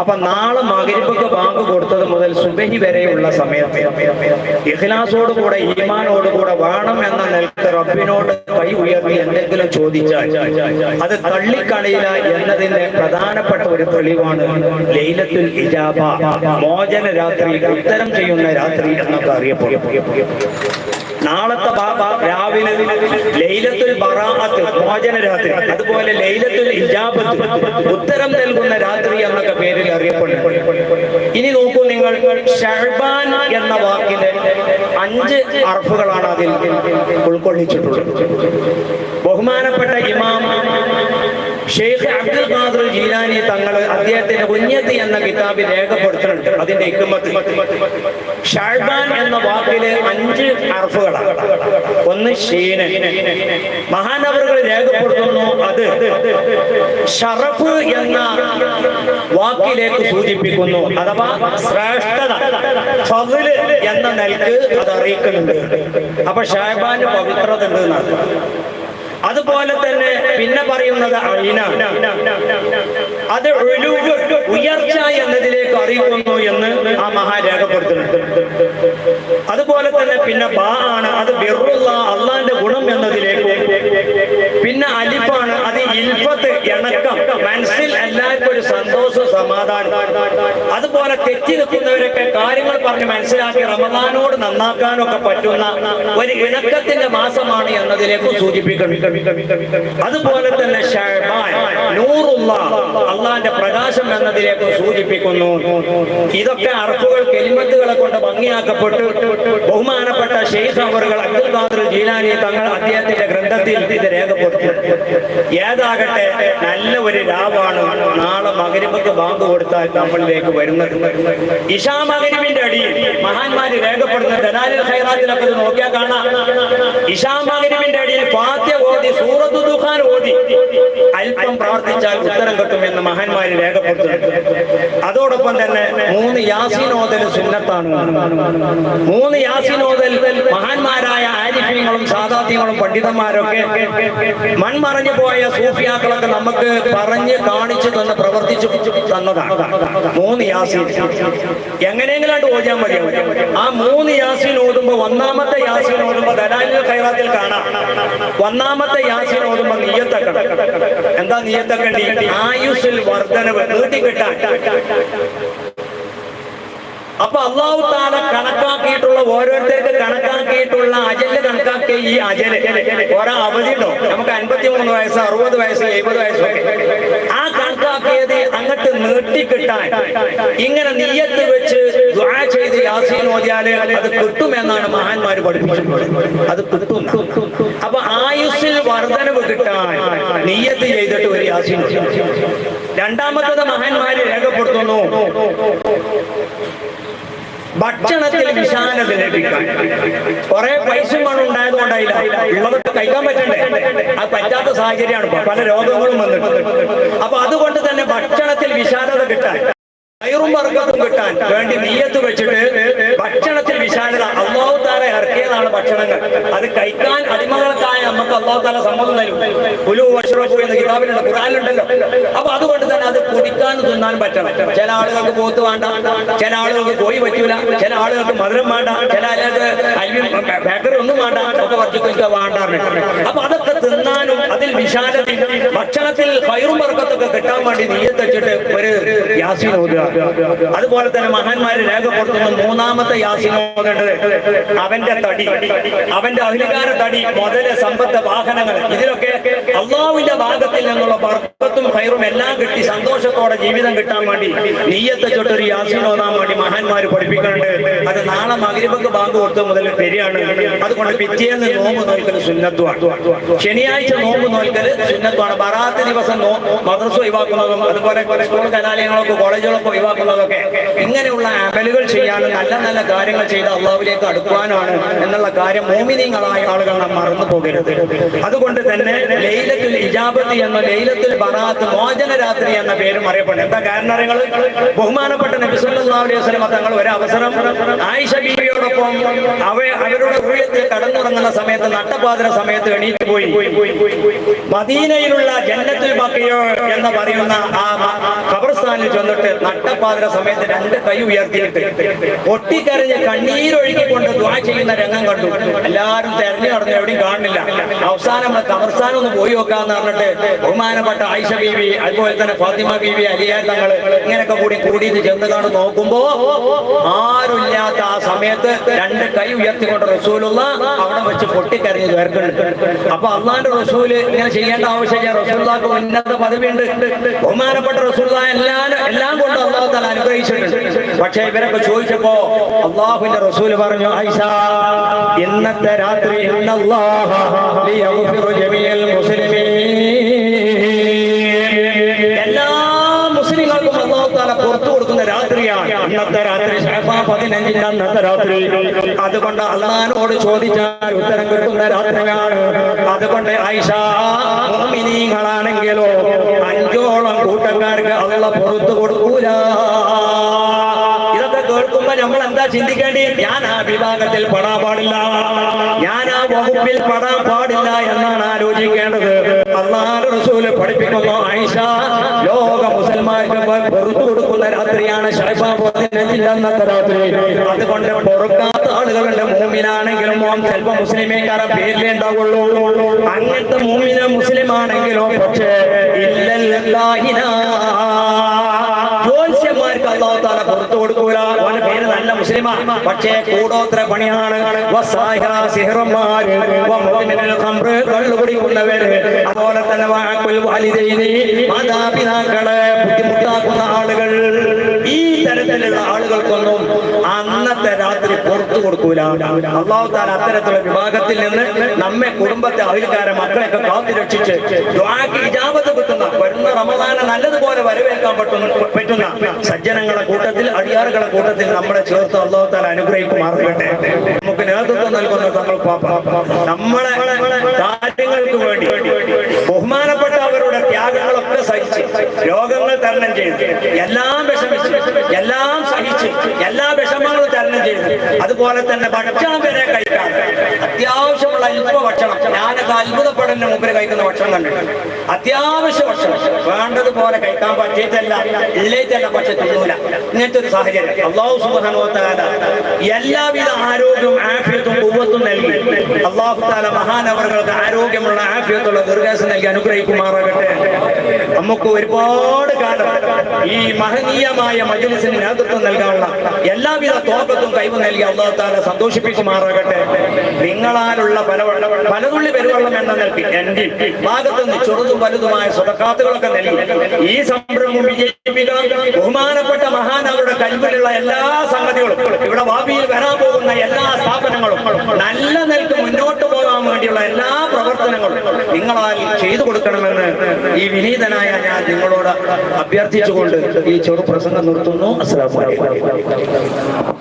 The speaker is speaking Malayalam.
അപ്പൊ നാളെ മകരിപ്പൊക്കെ ബാങ്ക് കൊടുത്തത് മുതൽ സുബഹി വരെയുള്ള സമയത്ത് ഇഖ്ലാസോട് കൂടെ ഈമാനോട് കൂടെ വേണം എന്ന നിലയ്ക്ക് റബ്ബിനോട് കൈ ഉയർത്തി എന്തെങ്കിലും ചോദിച്ചാൽ അത് തള്ളിക്കളയില്ല എന്നതിന്റെ പ്രധാനപ്പെട്ട ഒരു തെളിവാണ് ലൈലത്തുൽ ഇജാബ. മോചന രാത്രി ഉത്തരം ചെയ്യുന്ന രാത്രി എന്നൊക്കെ അറിയപ്പെടും. നാളത്തെ ബാബ രാവിലെ ലൈലത്തുൽ ബറാഅത്ത് മോചന രാത്രി അതുപോലെ ലൈലത്തുൽ ഇജാബത്ത് ഉത്തരം നൽകുന്ന രാത്രി എന്നൊക്കെ പേരിൽ അറിയപ്പെടുന്നു. ഇനി നോക്കൂ നിങ്ങൾ ഷഹബാൻ എന്ന വാക്കിന് അഞ്ച് അർഫുകളാണ് അതിൽ ഉൾക്കൊള്ളിച്ചിട്ടുള്ളത്. ബഹുമാനപ്പെട്ട ഇമാം ഷെയ്ഖ് അബ്ദുൽ ഖാദർ ജീലാനി തങ്ങൾ അദ്ദേഹത്തിന്റെ കുഞ്ഞത്തി എന്ന കിതാബിൽ രേഖപ്പെടുത്തുന്നുണ്ട് അതിന്റെ ഇക്കുമത്ത് ഷാഴ്ബാൻ എന്ന വാക്കിൽ അഞ്ച് അർഫുകളാണ് ഒന്ന് ഷീന്. മഹാനവറുകൾ രേഖപ്പെടുത്തുന്നു അത് ഷറഫ് എന്ന വാക്കിലേക്ക് സൂചിപ്പിക്കുന്നു. അഥവാ ശ്രേഷ്ഠത. ഫضൽ എന്ന നിലയ്ക്ക് അത് അറിയിക്കുന്നുണ്ട് അപ്പൊ ഷാൽബാന്റെ പവിത്രത ഉണ്ട് അതുപോലെ തന്നെ പിന്നെ പറയുന്നത് അയിനാണ്. അത് ഉയർച്ച എന്നതിലേക്ക് അറിയുന്നു എന്ന് ആ മഹാ രേഖപ്പെടുത്തുന്നുണ്ട് അതുപോലെ തന്നെ പിന്നെ ബാ ആണ് അത് ബിറുള്ള അള്ളാന്റെ ഗുണം എന്നതിലേക്ക് പിന്നെ അലിഫാണ് അത് ഇൽഫത്ത് ഇണക്കം മനസ്സിൽ എല്ലാവർക്കും ഒരു സന്തോഷവും സമാധാനം അതുപോലെ തെറ്റി നിൽക്കുന്നവരൊക്കെ കാര്യങ്ങൾ പറഞ്ഞ് മനസ്സിലാക്കി റമദാനോട് നന്നാക്കാനൊക്കെ പറ്റുന്ന ഒരു ഇണക്കത്തിന്റെ മാസമാണ് എന്നതിലേക്ക് സൂചിപ്പിക്കുന്നു. അതുപോലെ തന്നെ അള്ളാന്റെ പ്രകാശം എന്നതിലേക്ക് സൂചിപ്പിക്കുന്നു. ഇതൊക്കെ അറപ്പുകൾ കെലിമത്തുകളെ കൊണ്ട് ഭംഗിയാക്കപ്പെട്ടു ബഹുമാനപ്പെട്ട ഷെയ്ഖ് അവറുകൾ അബ്ദുൽ ഖാദർ ജീലാനി തങ്ങൾ അദ്ദേഹത്തിന്റെ ഗ്രന്ഥത്തിൽ ഇത് രേഖപ്പെടുത്തി ഏതാകട്ടെ നല്ല ഒരു ലാവാണ് നാളെ മകരിമക്ക് ബാങ്ക് കൊടുത്താൽ നമ്മളിലേക്ക് വരുന്നത്. ഇഷാ മകരിമിന്റെ അടിയിൽ മഹാന്മാര് രേഖപ്പെടുന്ന ദലാലിൽ ഖൈറാത്തിലൊക്കെ ഇത് നോക്കിയാൽ കാണാം. ഇഷാ മകരിമിന്റെ അടിയിൽ ഫാത്യ ഓതി സൂറത്തു ദുഖാൻ ഓതി. അല്പം പ്രാർത്ഥിച്ചാൽ ഉത്തരം കിട്ടുമെന്ന് മഹാന്മാര് രേഖപ്പെടുത്തുന്നു. അതോടൊപ്പം തന്നെ മൂന്ന് യാസീനോദൽ സുന്നത്താണ്. മൂന്ന് യാസീനോദൽ മഹാന്മാരായ ആരിഫ്യങ്ങളും സാദാത്യങ്ങളും പണ്ഡിതന്മാരൊക്കെ മൺമറഞ്ഞു പോയ സൂഫിയാക്കളൊക്കെ നമുക്ക് പറഞ്ഞ് കാണിച്ചു തന്ന് പ്രവർത്തിച്ചു തന്നതാണ്. മൂന്ന് യാസീൻ. എങ്ങനെയെങ്കിലും ഓജാൻ മതിയാവും ആ മൂന്ന് യാസീൻ ഓതുമ്പോ ഒന്നാമത്തെ യാസീൻ ഓതുമ്പോ ദലാലിൽ ഖൈറാത്തിൽ കാണാം. ഒന്നാമത്തെ യാസീൻ ഓതുമ്പോ നീയത്തക്കണം എന്താ നീയത്തക്കണ്ടി ആയുസിൽ വർധനവ് നീട്ടിക്കിട്ടാൻ അപ്പൊ അള്ളാഹു താല കണക്കാക്കിയിട്ടുള്ള ഓരോരുത്തർക്ക് കണക്കാക്കിയിട്ടുള്ള അജൽ കണക്കാക്കിയ ഈ അജൽ. ഓരോ ഉണ്ടോ? നമുക്ക് അൻപത്തി മൂന്ന് വയസ്സ് അറുപത് വയസ്സ് എഴുപത് വയസ്സൊക്കെ ആ കണക്കാക്കിയത് അങ്ങോട്ട് നീട്ടിക്കിട്ടാൻ ഇങ്ങനെ നീയത്ത് വെച്ച് ചെയ്ത് യാസീൻ ഓതിയാൽ അത് കിട്ടുമെന്നാണ് മഹാന്മാര് പഠിപ്പിച്ചിട്ടുള്ളത്. അത് കിട്ടും. അപ്പൊ ആയുസ്സിൽ വർധനവ് കിട്ടാൻ നീയത്ത് ചെയ്തിട്ട് ഒരു യാസീൻ. രണ്ടാമത്തത് മഹാന്മാര് രേഖപ്പെടുത്തുന്നു. ഭക്ഷണത്തിൽ വിശാലത ലഭിക്കാൻ കുറെ പൈസ പണം ഉണ്ടായത് കൊണ്ടായില്ല കഴിക്കാൻ പറ്റണ്ടേ? അത് പറ്റാത്ത സാഹചര്യമാണ്. ഇപ്പൊ. പല രോഗങ്ങളും വന്നിട്ട് അപ്പൊ അതുകൊണ്ട് തന്നെ ഭക്ഷണത്തിൽ വിശാലത കിട്ടാൻ കയറും വർഗത്തും കിട്ടാൻ വേണ്ടി നീയത്ത് വെച്ചിട്ട് ഭക്ഷണത്തിൽ വിശാലത താല ഇറക്കിയതാണ് ഭക്ഷണങ്ങൾ. അത് കഴിക്കാൻ അടിമകൾക്കായ നമുക്ക് അള്ളാഹു താല സമ്മതം തരും. പുലു എന്ന കിതാബിലുണ്ട് ഖുറാനിലുണ്ടല്ലോ അപ്പൊ അതുകൊണ്ട് തന്നെ അത് കുടിക്കാനും തിന്നാനും പറ്റണം. ചില ആളുകൾക്ക് പോത്ത് വേണ്ട ചില ആളുകൾക്ക് കോഴി പറ്റൂല ചില ആളുകൾക്ക് മധുരം വേണ്ട ചില ആളുകൾക്ക് അൽവി ബേക്കറി ഒന്നും വേണ്ട ഒക്കെ വർദ്ധിക്കുക വേണ്ടാറുണ്ട് അപ്പൊ അതൊക്കെ തിന്നാനും അതിൽ വിശാലത ഭക്ഷണത്തിൽ പയറും വർഗത്തൊക്കെ കിട്ടാൻ വേണ്ടി നീയത്ത് വെച്ചിട്ട് ഒരു യാസീൻ ഓതുക. അതുപോലെ തന്നെ മഹാന്മാര് രേഖപ്പെടുത്തുന്ന മൂന്നാമത്തെ യാസിനോദുണ്ട് അവന്റെ തടി അവന്റെ അധികാര തടി മുതൽ സമ്പത്ത് വാഹനങ്ങൾ. ഇതിലൊക്കെ അള്ളാവിന്റെ ഭാഗത്തിൽ നിന്നുള്ള ബർക്കത്തും ഹൈറും എല്ലാം കിട്ടി സന്തോഷത്തോടെ ജീവിതം കിട്ടാൻ വേണ്ടി. നീയത്തെ ചൊട്ടൊരു യാസീൻ വേണ്ടി മഹാന്മാര് പഠിപ്പിക്കുന്നുണ്ട് അത് നാളെ മകരിബക്ക് ബാങ്ക് കൊടുത്ത മുതൽ ശരിയാണ് അതുകൊണ്ട് പിറ്റേന്ന് നോമ്പ് നോൽക്കൽ സുന്നത്വമാണ് ശനിയാഴ്ച നോമ്പ് നോൽക്കൽ സുന്നത്വമാണ് ബറാത്ത് ദിവസം മദ്രസ ഒഴിവാക്കുന്നതും അതുപോലെ സ്കൂൾ കലാലയങ്ങളൊക്കെ കോളേജുകളൊക്കെ ഒഴിവാക്കുന്നതൊക്കെ ഇങ്ങനെയുള്ള അമലുകൾ ചെയ്യാനും നല്ല നല്ല കാര്യങ്ങൾ ചെയ്ത് അള്ളാവിലേക്ക് അടുക്കുവാനാണ് എന്നുള്ള കാര്യം മോമിനിങ്ങളായ ആളുകൾ മറന്നു പോകരുത്. അതുകൊണ്ട് തന്നെ ലൈലത്തുൽ ഇജാബത്ത് എന്ന ലൈലത്തുൽ ബറാത്ത് മോചന രാത്രി എന്ന പേരും അറിയപ്പെടുന്നു. എന്താ കാരണം അറിയങ്ങൾ ബഹുമാനപ്പെട്ട നബി സല്ലല്ലാഹു അലൈഹി തങ്ങൾ ഒരു അവസരം ആയിഷ ബീവിയോടൊപ്പം അവ അവരുടെ ഉള്ളിൽ കടന്നുറങ്ങുന്ന സമയത്ത് നട്ടപാതിര സമയത്ത് എണീറ്റ് പോയി. മദീനയിലുള്ള ജന്നത്തുൽ ബക്കിയോ എന്ന് പറയുന്ന ആ ഖബർസ്ഥാനിൽ ചെന്നിട്ട് നട്ടപ്പാതിര സമയത്ത് രണ്ട് കൈ ഉയർത്തിയിട്ട് പൊട്ടിക്കരഞ്ഞ് കണ്ണീരൊഴുകിക്കൊണ്ട് ദ്വാ ചെയ്യുന്ന രംഗം കണ്ടു. എല്ലാവരും തെരഞ്ഞു നടന്നു എവിടെയും കാണുന്നില്ല. അവസാനം നമ്മൾ ഖബർസ്ഥാനം ഒന്ന് പോയി നോക്കാന്ന് പറഞ്ഞിട്ട് ബഹുമാനപ്പെട്ട ആയിഷ ബീവി അതുപോലെ തന്നെ ഫാത്തിമ ബീവി അലിയാർ തങ്ങൾ ഇങ്ങനെയൊക്കെ കൂടി കൂടിയിട്ട് ചെന്ന് കാണു നോക്കുമ്പോ ആരുമില്ലാത്ത ആ സമയത്ത് രണ്ട് കൈ ഉയർത്തിക്കൊണ്ട് റസൂലുള്ള അവിടെ വെച്ച് പൊട്ടിക്കരഞ്ഞു ചേർക്കുന്നുണ്ട് അപ്പൊ അള്ളാന്റെ റസൂൽ ഇങ്ങനെ ചെയ്യേണ്ട ആവശ്യമില്ല റസൂല്ലാക്ക് ഉന്നത ഉണ്ട് ബഹുമാനപ്പെട്ട റസൂല്ല എല്ലാം എല്ലാം കൊണ്ട് അള്ളാഹു താല അനുഗ്രഹിച്ചിട്ടുണ്ട്. പക്ഷെ ഇവരൊക്കെ ചോദിച്ചപ്പോ അള്ളാഹുവിന്റെ റസൂൽ പറഞ്ഞു ആയിഷ ഇന്നത്തെ രാത്രി ഇന്നല്ലാഹ രാത്രി രാത്രി. അതുകൊണ്ട് അള്ളഹാനോട് ചോദിച്ചാൽ ഉത്തരം കിട്ടുന്ന രാത്രിയാണ്. അതുകൊണ്ട് ഐഷ അഞ്ചോളം കൂട്ടക്കാർക്ക് അള്ള പുറത്തു എന്താ ചിന്തിക്കേണ്ടി? ഞാൻ ആ വിഭാഗത്തിൽ പെടാൻ പാടില്ല. ഞാൻ ആ വകുപ്പിൽ പെടാൻ പാടില്ല എന്നാണ് ആലോചിക്കേണ്ടത്. അള്ളാഹ് റസൂൽ പഠിപ്പിക്കുന്നു ആയിഷ. ലോക മുസൽമാർക്ക് പുറത്തു കൊടുക്കുന്ന രാത്രിയാണ് അന്നത്തെ രാത്രി. അതുകൊണ്ട് പൊറുക്കാത്ത ആളുകളുടെ മൂമിനാണെങ്കിലും മോൻ ചിലപ്പോ മുസ്ലിമേക്കാരെ പേരിലേ ഉണ്ടാവുള്ളൂ. അങ്ങനത്തെ മൂമിന് മുസ്ലിം ആണെങ്കിലും പക്ഷേ ഇല്ലല്ലാഹിന ജ്യോത്സ്യന്മാർക്ക് അള്ളാഹു താല പുറത്തു കൊടുക്കൂല. അവന്റെ പേര് നല്ല മുസ്ലിമാ. പക്ഷേ കൂടോത്ര പണിയാണ്. അതുപോലെ തന്നെ ആളുകൾ. ഈ തരത്തിലുള്ള ആളുകൾക്കൊന്നും അന്നത്തെ രാത്രി പുറത്തു കൊടുക്കൂല. അള്ളാഹു താല അത്തരത്തിലുള്ള വിഭാഗത്തിൽ നിന്ന് നമ്മെ കുടുംബത്തെ അയൽക്കാരെ മക്കളെയൊക്കെ കാത്തു രക്ഷിച്ച് ഇജാബത്ത് കിട്ടുന്ന വരുന്ന റമദാനെ നല്ലതുപോലെ വരവേൽക്കാൻ പറ്റുന്ന പറ്റുന്ന സജ്ജനങ്ങളുടെ കൂട്ടത്തിൽ അടിയാറുകളുടെ കൂട്ടത്തിൽ നമ്മളെ ചേർത്ത് അള്ളാഹു താല അനുഗ്രഹിക്കുമാറട്ടെ നമുക്ക് നേതൃത്വം നൽകുന്ന തങ്ങൾ പാപ്പ. നമ്മളെ കാര്യങ്ങൾക്ക് വേണ്ടി ബഹുമാനപ്പെട്ട അവരുടെ ത്യാഗങ്ങളൊക്കെ സഹിച്ച് രോഗങ്ങൾ തരണം ചെയ്ത് എല്ലാം വിഷമിച്ച് എല്ലാം സഹിച്ച് എല്ലാ വിഷമങ്ങളും തരണം ചെയ്ത് അതുപോലെ തന്നെ ഭക്ഷണം വരെ കഴിക്കാൻ. അത്യാവശ്യമുള്ള അല്പ ഭക്ഷണം ഞാനത് അത്ഭുതപ്പെടലിന് മുമ്പിൽ കഴിക്കുന്ന ഭക്ഷണം കണ്ടിട്ടുണ്ട് അത്യാവശ്യ ഭക്ഷണം. വേണ്ടതുപോലെ കഴിക്കാൻ പറ്റിയിട്ടല്ല ഇല്ലേറ്റല്ല പക്ഷെ തിന്നൂല. ഇങ്ങനത്തെ ഒരു സാഹചര്യം. അള്ളാഹു സുബാനോത്താല എല്ലാവിധ ആരോഗ്യവും ആഫിയത്തും കുവ്വത്തും നൽകി. അള്ളാഹു താല മഹാനവറുകൾക്ക് ആരോഗ്യമുള്ള ആഫിയത്തുള്ള ദീർഘാസം നൽകി അനുഗ്രഹിക്കുമാറാകട്ടെ. നമുക്ക് ഒരുപാട് കാലം ഈ മഹനീയമായ മജലിസിന് നേതൃത്വം നൽകാനുള്ള എല്ലാവിധ തോക്കത്തും കൈവ് നൽകി അള്ളാഹു താല സന്തോഷിപ്പിക്കുമാറാകട്ടെ. നിങ്ങളാലുള്ള പല പലതുള്ളി പെരുവെള്ളം എന്ന നൽകി എന്റെ ഭാഗത്ത് നിന്ന് ചെറുതും വലുതുമായ സ്വതക്കാത്തുകളൊക്കെ നൽകി. ഈ സംരംഭം വിജയിപ്പിക്കണം ബഹുമാനപ്പെട്ട മഹാനവരുടെ കൽവിലുള്ള എല്ലാ സംഗതികളും ഇവിടെ ഭാവിയിൽ വരാൻ പോകുന്ന എല്ലാ നല്ല നിലയ്ക്ക് മുന്നോട്ട് പോകാൻ വേണ്ടിയുള്ള എല്ലാ പ്രവർത്തനങ്ങളും നിങ്ങളാൽ ചെയ്തു കൊടുക്കണമെന്ന് ഈ വിനീതനായ ഞാൻ നിങ്ങളോട് അഭ്യർത്ഥിച്ചുകൊണ്ട് ഈ ചെറു പ്രസംഗം നിർത്തുന്നു. അസ്സലാമു അലൈക്കും.